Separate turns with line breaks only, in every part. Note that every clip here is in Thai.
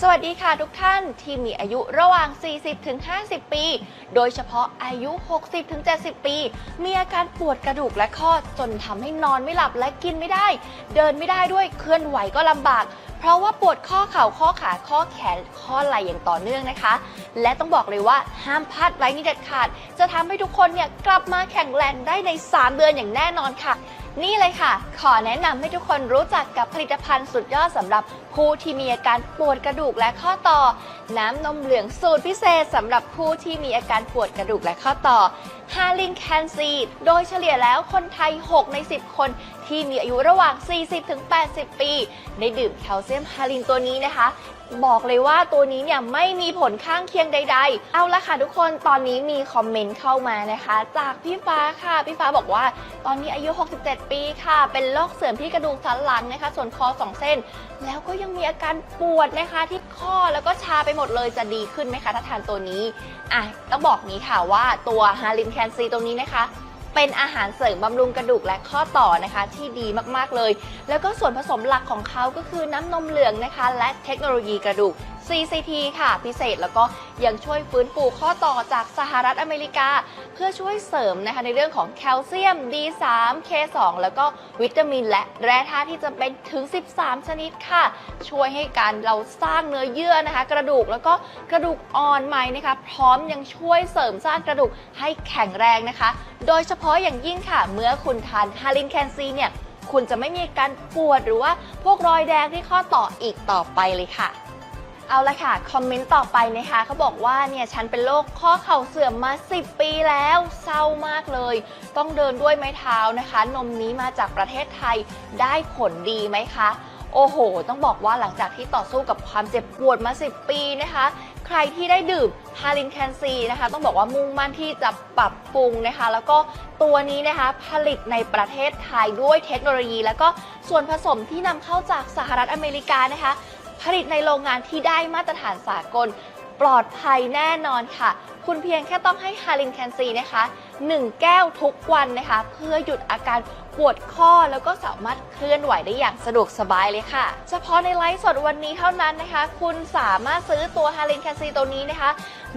สวัสดีค่ะทุกท่านที่มีอายุระหว่าง 40-50 ปี โดยเฉพาะอายุ 60-70 ปี มีอาการปวดกระดูกและข้อจนทำให้นอนไม่หลับและกินไม่ได้ เดินไม่ได้ด้วยเคลื่อนไหวก็ลำบาก เพราะว่าปวดข้อเข่าข้อขาข้อแขนข้อไหล่อย่างต่อเนื่องนะคะ และต้องบอกเลยว่าห้ามพลาดไว้นี่เด็ดขาด จะทำให้ทุกคนเนี่ยกลับมาแข็งแรงได้ใน 3 เดือนอย่างแน่นอนค่ะ นี่เลยค่ะ ขอแนะนำให้ทุกคนรู้จักกับผลิตภัณฑ์สุดยอดสำหรับผู้ที่มีอาการปวดกระดูกและข้อต่อ น้ำนมเหลืองสูตรพิเศษสำหรับผู้ที่มีอาการปวดกระดูกและข้อต่อฮาลินแคนซีโดยเฉลี่ยแล้วคนไทย 6 ใน 10 คนที่มีอายุระหว่าง 40-80 ปี ได้ดื่มแคลเซียมฮาลินตัวนี้นะคะ บอกเลยว่าตัวนี้เนี่ยไม่มีผลข้างเคียงใด ๆ เอาละค่ะทุกคนตอนนี้มีคอมเมนต์เข้ามานะคะ จากพี่ฟ้าค่ะ พี่ฟ้าบอกว่า ตอนนี้อายุ 67 ปีค่ะ เป็นโรคเสื่อมที่กระดูกสันหลังนะคะ ส่วนคอ 2 เส้น แล้วก็ยังมีอาการปวดนะคะที่ข้อแล้วก็ชาไปหมดเลยจะดีขึ้นไหมคะถ้าทานตัวนี้อะต้องบอกนี้ค่ะว่าตัวฮารินแคนซีตัวนี้นะคะ เป็นอาหารเสริมบำรุงกระดูกและข้อต่อนะคะ ที่ดีมากๆเลย แล้วก็ส่วนผสมหลักของเขาก็คือน้ำนมเหลืองนะคะ และเทคโนโลยีกระดูก CCT ค่ะ พิเศษแล้วก็ยังช่วยฟื้นฟูข้อต่อจากสหรัฐอเมริกา เพื่อช่วยเสริมนะคะในเรื่องของแคลเซียม D3 K2 แล้วก็วิตามินและแร่ธาตุที่จำเป็นถึง 13 ชนิดค่ะ ช่วยให้การเราสร้างเนื้อเยื่อนะคะ กระดูกแล้วก็กระดูกอ่อนใหม่นะคะ พร้อมยังช่วยเสริมสร้างกระดูกให้แข็งแรงนะคะ โดยเฉพาะอย่างยิ่งค่ะ เมื่อคุณทานฮารินแคนซีเนี่ยคุณจะไม่มีการปวดหรือว่าพวกรอยแดงที่ข้อต่ออีกต่อไปเลยค่ะ เอาละค่ะ คอมเมนต์ต่อไปนะคะเขาบอกว่าเนี่ยฉันเป็นโรคข้อเข่าเสื่อมมา 10 ปีแล้วเศร้ามากเลย ต้องเดินด้วยไม้เท้านะคะ นมนี้มาจากประเทศไทยได้ผลดีไหมคะ โอ้โห ต้องบอกว่าหลังจากที่ต่อสู้กับความเจ็บปวดมา 10 ปีนะคะ ใครที่ได้ดื่มฮารินแคนซีนะคะ ต้องบอกว่ามุ่งมั่นที่จะปรับปรุงนะคะ แล้วก็ตัวนี้นะคะผลิตในประเทศไทยด้วยเทคโนโลยี แล้วก็ส่วนผสมที่นำเข้าจากสหรัฐอเมริกานะคะ ผลิตในโรงงานที่ได้มาตรฐานสากล ปลอดภัยแน่นอนค่ะ คุณเพียงแค่ต้องให้ฮารินแคนซีนะคะ 1 แก้วทุกวันนะคะ เพื่อหยุดอาการปวดข้อแล้วก็สามารถเคลื่อนไหวได้อย่างสะดวกสบายเลยค่ะ เฉพาะในไลฟ์สดวันนี้เท่านั้นนะคะ คุณสามารถซื้อตัวฮารินแคนซีตัวนี้นะคะ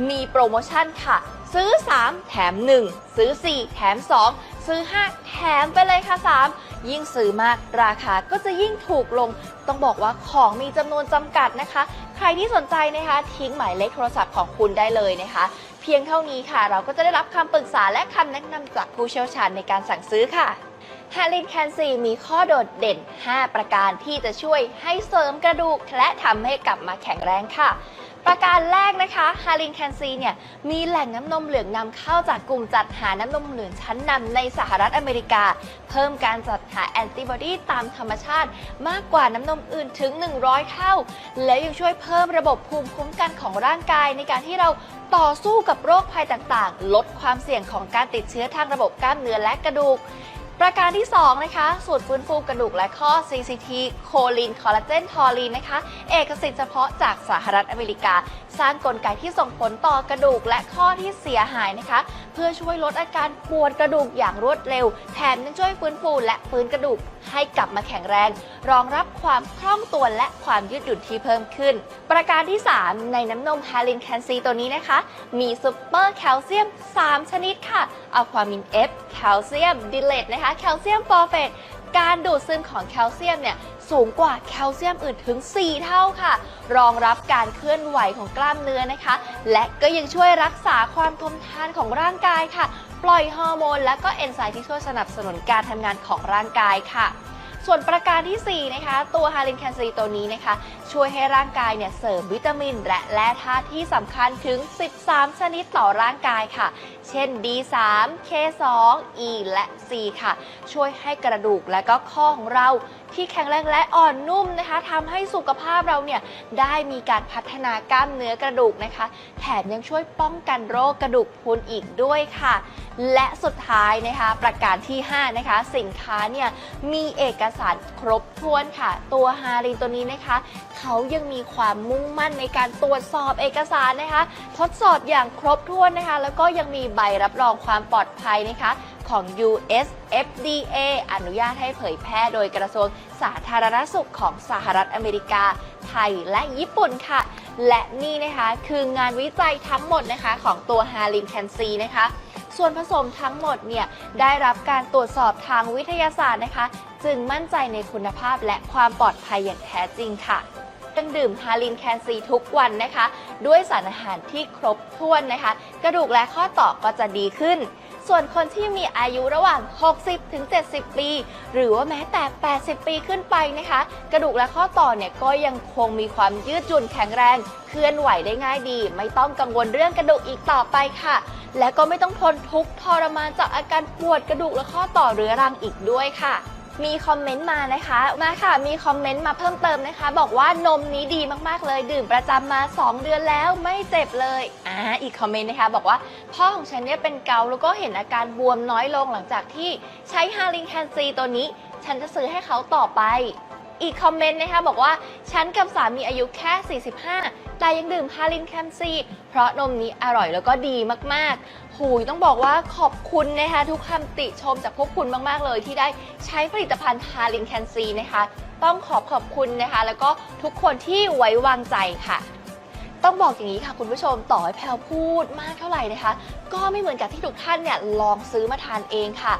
มีโปรโมชั่นค่ะ ซื้อ 3 แถม 1 ซื้อ 4 แถม 2 ซื้อ 5 แถมไปเลยค่ะ 3 ยิ่งซื้อมากราคาก็จะยิ่งถูกลง ต้องบอกว่าของมีจำนวนจำกัดนะคะ ใครที่สนใจนะคะ ทิ้งหมายเลขโทรศัพท์ของคุณได้เลยนะคะ เพียงเท่านี้ค่ะ เราก็จะได้รับคำปรึกษาและคำแนะนำจากผู้เชี่ยวชาญในการสั่งซื้อค่ะฮารินแคนซีมีข้อโดดเด่น 5 ประการที่จะช่วยให้เสริมกระดูก และทำให้กลับมาแข็งแรงค่ะ ประการแรกนะคะฮารินแคนซีเนี่ยมีแหล่งน้ำนมเหลืองนำเข้าจากกลุ่มจัดหาน้ำนมเหลืองชั้นนำในสหรัฐอเมริกา เพิ่มการจัดหาแอนติบอดีตามธรรมชาติ มากกว่าน้ำนมอื่นถึง 100 เท่า แล้วยังช่วยเพิ่มระบบภูมิคุ้มกันของร่างกายในการที่เราต่อสู้กับโรคภัยต่างๆ ลดความเสี่ยงของการติดเชื้อทางระบบกล้ามเนื้อและกระดูก ประการที่ 2 นะคะ สูตรฟื้นฟูกระดูกและข้อ CCT โคลินคอลลาเจนทอลีนนะคะ เอกสิทธิ์เฉพาะจากสหรัฐอเมริกา สร้างกลไกที่ส่งผลต่อกระดูกและข้อที่เสียหายนะคะ เพื่อช่วยลดอาการปวดกระดูกอย่างรวดเร็ว แถมยังช่วยฟื้นฟูและฟื้นกระดูกให้กลับมาแข็งแรง รองรับความคล่องตัวและความยืดหยุ่นที่เพิ่มขึ้น ประการที่ 3 ในน้ำนมฮารินแคนซีตัวนี้นะคะ มีซูเปอร์แคลเซียม 3 ชนิดค่ะ อะความินเอฟแคลเซียมดิเลตนะคะแคลเซียมฟอร์เฟตการดูดซึมของแคลเซียมเนี่ยสูงกว่าแคลเซียมอื่นถึง 4 เท่าค่ะ รองรับการเคลื่อนไหวของกล้ามเนื้อนะคะ และก็ยังช่วยรักษาความทนทานของร่างกายค่ะ ปล่อยฮอร์โมน และก็เอนไซม์ที่ช่วยสนับสนุนการทำงานของร่างกายค่ะ ส่วนประการทีสี่4 นะคะ ตัวฮารินแคนซีตัวนี้นะคะ ช่วยให้ร่างกายเนี่ยเสริมวิตามิน และแร่ธาตุที่สำคัญถึง 13 ชนิดต่อร่างกายค่ะ เช่น D3 K2 E และ C ค่ะ ช่วยให้กระดูกและก็ข้อของเราที่แข็งแรงและอ่อนนุ่มนะคะทำให้สุขภาพเราเนี่ยได้มีการพัฒนากล้ามเนื้อกระดูกนะคะ แถมยังช่วยป้องกันโรคกระดูกพรุนอีกด้วยค่ะ และสุดท้ายนะคะประการที่ 5 นะคะ สินค้าเนี่ยมีเอกสารครบถ้วนค่ะ ตัวฮารินตัวนี้นะคะเขายังมีความมุ่งมั่นในการตรวจสอบเอกสารนะคะ ทดสอบอย่างครบถ้วนนะคะ แล้วก็ยังมีใบรับรองความปลอดภัยนะคะของ US FDA อนุญาตให้เผยแพร่โดยกระทรวงสาธารณสุขของสหรัฐอเมริกา ไทยและญี่ปุ่นค่ะ และนี่นะคะคืองานวิจัยทั้งหมดนะคะของตัวฮาลินแคนซีนะคะ ส่วนผสมทั้งหมดเนี่ยได้รับการตรวจสอบทางวิทยาศาสตร์นะคะ จึงมั่นใจในคุณภาพและความปลอดภัยอย่างแท้จริงค่ะต้องดื่มฮาลินแคนซีทุกวันนะคะ ด้วยสารอาหารที่ครบถ้วนนะคะ กระดูกและข้อต่อก็จะดีขึ้น ส่วนคนที่มีอายุระหว่าง 60 ถึง 70 ปี หรือว่าแม้แต่ 80 ปีขึ้นไปนะคะ กระดูกและข้อต่อเนี่ยก็ยังคงมีความยืดหยุ่นแข็งแรง เคลื่อนไหวได้ง่ายดี ไม่ต้องกังวลเรื่องกระดูกอีกต่อไปค่ะ และก็ไม่ต้องทนทุกข์ทรมานจากอาการปวดกระดูกและข้อต่อเรื้อรังอีกด้วยค่ะมีคอมเมนต์มานะคะ มาค่ะ มีคอมเมนต์มาเพิ่มเติมนะคะ บอกว่านมนี้ดีมากๆเลย ดื่มประจำมา 2 เดือนแล้วไม่เจ็บเลย อ่า อีกคอมเมนต์นะคะ บอกว่าพ่อของฉันเนี่ยเป็นเกาแล้วก็เห็นอาการบวมน้อยลงหลังจากที่ใช้ฮาริงแคนซีตัวนี้ ฉันจะซื้อให้เขาต่อไป อีกคอมเมนต์นะคะบอกว่าฉันกับสามีอายุแค่ 45 แต่ยังดื่มฮาลินแคมซีเพราะนมนี้อร่อยแล้วก็ดีมากๆหูยต้องบอกว่าขอบคุณนะคะทุกคำติชมจากพวกคุณมากๆเลยที่ได้ใช้ผลิตภัณฑ์ฮาลินแคนซีนะคะ ต้องขอบขอบคุณนะคะ แล้วก็ทุกคนที่ไว้วางใจค่ะ ต้องบอกอย่างนี้ค่ะคุณผู้ชมต่อให้แพลวพูดมากเท่าไหร่นะคะ ก็ไม่เหมือนกับที่ทุกท่านเนี่ยลองซื้อมาทานเองค่ะ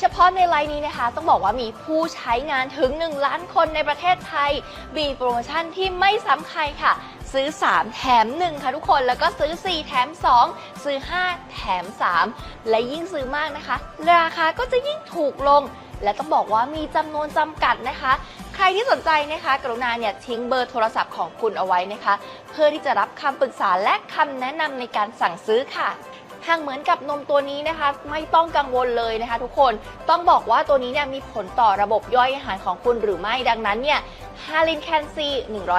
เฉพาะในไลน์นี้นะคะ ต้องบอกว่ามีผู้ใช้งานถึง 1 ล้านคนในประเทศไทย มีโปรโมชั่นที่ไม่ซ้ำใครค่ะ ซื้อ 3 แถม 1 ค่ะทุกคนแล้วก็ซื้อ 4 แถม 2 ซื้อ 5 แถม 3 และยิ่งซื้อมากนะคะ ราคาก็จะยิ่งถูกลง และต้องบอกว่ามีจำนวนจำกัดนะคะใครที่สนใจนะคะ กรุณาเนี่ยทิ้งเบอร์โทรศัพท์ของคุณเอาไว้นะคะ เพื่อที่จะรับคำปรึกษาและคำแนะนำในการสั่งซื้อค่ะ หากเหมือนกับนมตัวนี้นะคะ ไม่ต้องกังวลเลยนะคะ ทุกคนต้องบอกว่าตัวนี้เนี่ยมีผลต่อระบบย่อยอาหารของคุณหรือไม่ดังนั้นเนี่ยฮาลินแคนซี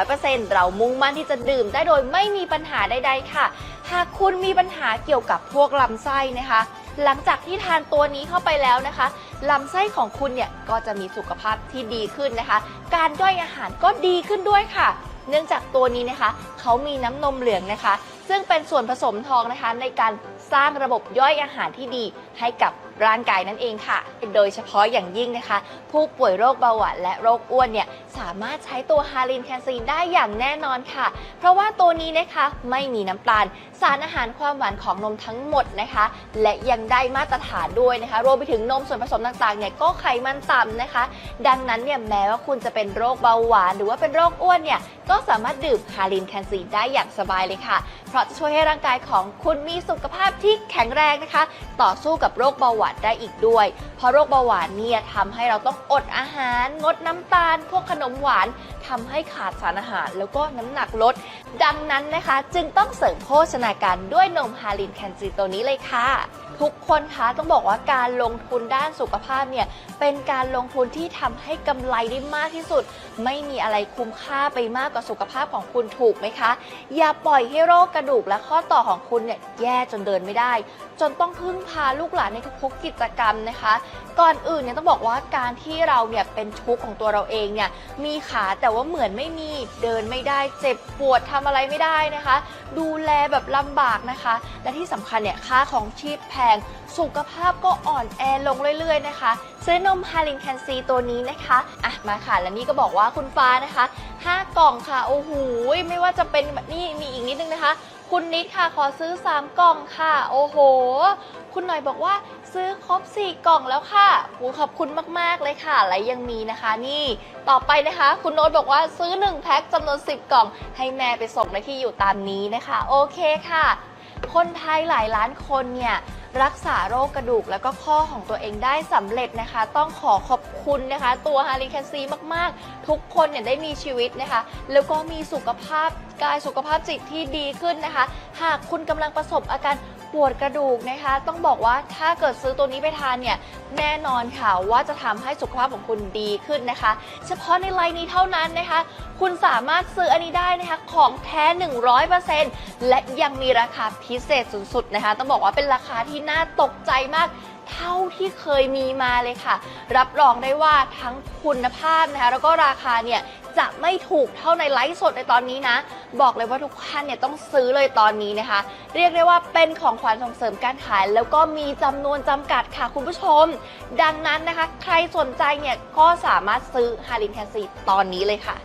100%เรามุ่งมั่นที่จะดื่มได้โดยไม่มีปัญหาใดๆค่ะ หากคุณมีปัญหาเกี่ยวกับพวกลำไส้นะคะ หลังจากที่ทานตัวนี้เข้าไปแล้วนะคะลำไส้ของคุณเนี่ยก็จะมีสุขภาพที่ดีขึ้นนะคะ การย่อยอาหารก็ดีขึ้นด้วยค่ะ เนื่องจากตัวนี้นะคะ เขามีน้ำนมเหลืองนะคะ ซึ่งเป็นส่วนผสมทองนะคะ ในการสร้างระบบย่อยอาหารที่ดีให้กับร่างกายนั่นเองค่ะ โดยเฉพาะอย่างยิ่งนะคะ ผู้ป่วยโรคเบาหวานและโรคอ้วนเนี่ยสามารถใช้ตัวฮาลินแคนซีนได้อย่างแน่นอนค่ะ เพราะว่าตัวนี้นะคะไม่มีน้ำตาล สารอาหารความหวานของนมทั้งหมดนะคะ และยังได้มาตรฐานด้วยนะคะ รวมไปถึงนมส่วนผสมต่างๆเนี่ยก็ไขมันต่ำนะคะ ดังนั้นเนี่ยแม้ว่าคุณจะเป็นโรคเบาหวาน หรือว่าเป็นโรคอ้วนเนี่ยก็สามารถดื่มฮาลินแคนซีนได้อย่างสบายเลยค่ะ เพราะจะช่วยให้ร่างกายของคุณมีสุขภาพที่แข็งแรงนะคะ ต่อสู้กับโรคเบาหวานได้อีกด้วย เพราะโรคเบาหวานเนี่ยทำให้เราต้องอดอาหารงดน้ำตาลพวกขนมหวานทำให้ขาดสารอาหาร แล้วก็น้ำหนักลด ดังนั้นนะคะ จึงต้องเสริมโภชนาการด้วยนมฮาลินแคนซีตัวนี้เลยค่ะ ทุกคนคะต้องบอกว่าการลงทุนด้านสุขภาพเนี่ยเป็นการลงทุนที่ทำให้กำไรได้มากที่สุด ไม่มีอะไรคุ้มค่าไปมากกว่าสุขภาพของคุณถูกไหมคะ อย่าปล่อยให้โรคกระดูกและข้อต่อของคุณเนี่ยแย่จนเดินไม่ได้ จนต้องพึ่งพาลูกหลานในทุกๆกิจกรรมนะคะ ก่อนอื่นเนี่ยต้องบอกว่าการที่เราเนี่ยเป็นทุกข์ของตัวเราเองเนี่ยมีขาแต่ว่าเหมือนไม่มีเดินไม่ได้เจ็บปวดทำอะไรไม่ได้นะคะ ดูแลแบบลำบากนะคะ และที่สำคัญเนี่ยค่าของชีพแพงสุขภาพก็อ่อนแอลงเรื่อยๆนะคะ ซื้อนมฮาลินแคนซีตัวนี้นะคะอะมาค่ะ และนี่ก็บอกว่าคุณฟ้านะคะ 5 กล่องค่ะ โอ้โหไม่ว่าจะเป็นแบบนี่มีอีกนิดนึงนะคะ คุณนิดค่ะขอซื้อ 3 กล่องค่ะ โอ้โห คุณหน่อยบอกว่าซื้อครบ 4 กล่องแล้วค่ะขอบคุณมากๆเลยค่ะ และยังมีนะคะ นี่ต่อไปนะคะ คุณโน้ตบอกว่าซื้อ 1 แพ็คจำนวน 10 กล่อง ให้แม่ไปส่งในที่อยู่ตามนี้นะคะ โอเคค่ะ คนไทยหลายล้านคนเนี่ยรักษาโรคกระดูกแล้วก็ข้อของตัวเองได้สำเร็จนะคะ ต้องขอขอบคุณนะคะ ตัวฮาริแคนซีมาก ๆ ทุกคนเนี่ยได้มีชีวิตนะคะ แล้วก็มีสุขภาพกายสุขภาพจิตที่ดีขึ้นนะคะ หากคุณกำลังประสบอาการ ปวดกระดูกนะคะ ต้องบอกว่าถ้าเกิดซื้อตัวนี้ไปทานเนี่ยแน่นอนค่ะว่าจะทำให้สุขภาพของคุณดีขึ้นนะคะ เฉพาะในไลน์นี้เท่านั้นนะคะ คุณสามารถซื้ออันนี้ได้นะคะของแท้ 100%และยังมีราคาพิเศษสุดๆนะคะ ต้องบอกว่าเป็นราคาที่น่าตกใจมาก เท่าที่เคยมีมาเลยค่ะ รับรองได้ว่าทั้งคุณภาพนะคะแล้วก็ราคาเนี่ยจะไม่ถูกเท่าในไลฟ์สดในตอนนี้นะ บอกเลยว่าทุกท่านเนี่ยต้องซื้อเลยตอนนี้นะคะ เรียกได้ว่าเป็นของขวัญส่งเสริมการขาย แล้วก็มีจำนวนจำกัดค่ะคุณผู้ชม ดังนั้นนะคะ ใครสนใจเนี่ยก็สามารถซื้อฮารินแคสซีตอนนี้เลยค่ะ